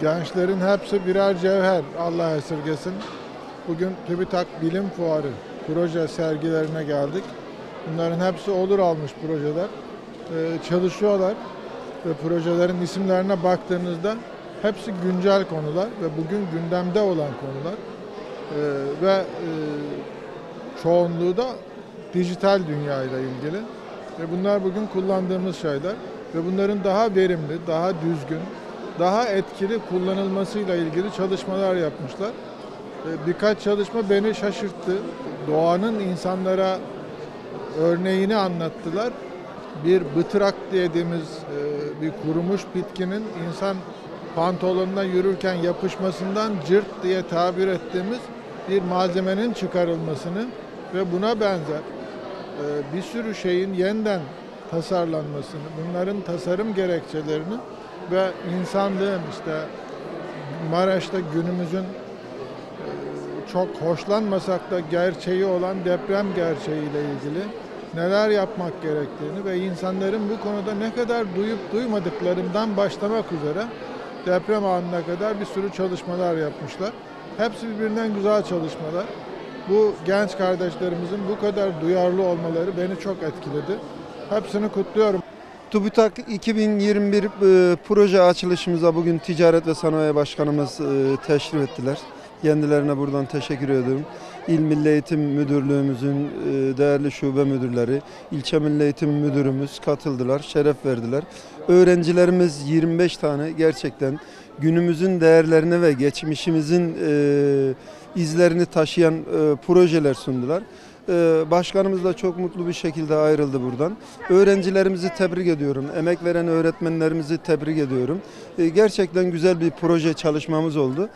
Gençlerin hepsi birer cevher. Allah esirgesin. Bugün TÜBİTAK Bilim Fuarı proje sergilerine geldik. Bunların hepsi olur almış projeler. Ee, çalışıyorlar ve projelerin isimlerine baktığınızda hepsi güncel konular ve bugün gündemde olan konular. Ee, ve e, çoğunluğu da dijital dünya ile ilgili. Ve bunlar bugün kullandığımız şeyler ve bunların daha verimli, daha düzgün, daha etkili kullanılmasıyla ilgili çalışmalar yapmışlar. Birkaç çalışma beni şaşırttı. Doğanın insanlara örneğini anlattılar. Bir bıtırak dediğimiz e, bir kurumuş bitkinin insan pantolonuna yürürken yapışmasından cırt diye tabir ettiğimiz bir malzemenin çıkarılmasını ve buna benzer bir sürü şeyin yeniden tasarlanmasını, bunların tasarım gerekçelerini ve insanlığın işte Maraş'ta günümüzün e, çok hoşlanmasak da gerçeği olan deprem gerçeğiyle ilgili neler yapmak gerektiğini ve insanların bu konuda ne kadar duyup duymadıklarından başlamak üzere deprem anına kadar bir sürü çalışmalar yapmışlar. Hepsi birbirinden güzel çalışmalar. Bu genç kardeşlerimizin bu kadar duyarlı olmaları beni çok etkiledi. Hepsini kutluyorum. TÜBİTAK 2021 e, proje açılışımıza bugün Ticaret ve Sanayi Başkanımız e, teşrif ettiler. Kendilerine buradan teşekkür ediyorum. İl Milli Eğitim Müdürlüğümüzün e, değerli şube müdürleri, ilçe Milli Eğitim Müdürümüz katıldılar, şeref verdiler. Öğrencilerimiz 25 tane gerçekten günümüzün değerlerine ve geçmişimizin e, izlerini taşıyan e, projeler sundular. Başkanımız da çok mutlu bir şekilde ayrıldı buradan. Öğrencilerimizi tebrik ediyorum. Emek veren öğretmenlerimizi tebrik ediyorum. Gerçekten güzel bir proje çalışmamız oldu.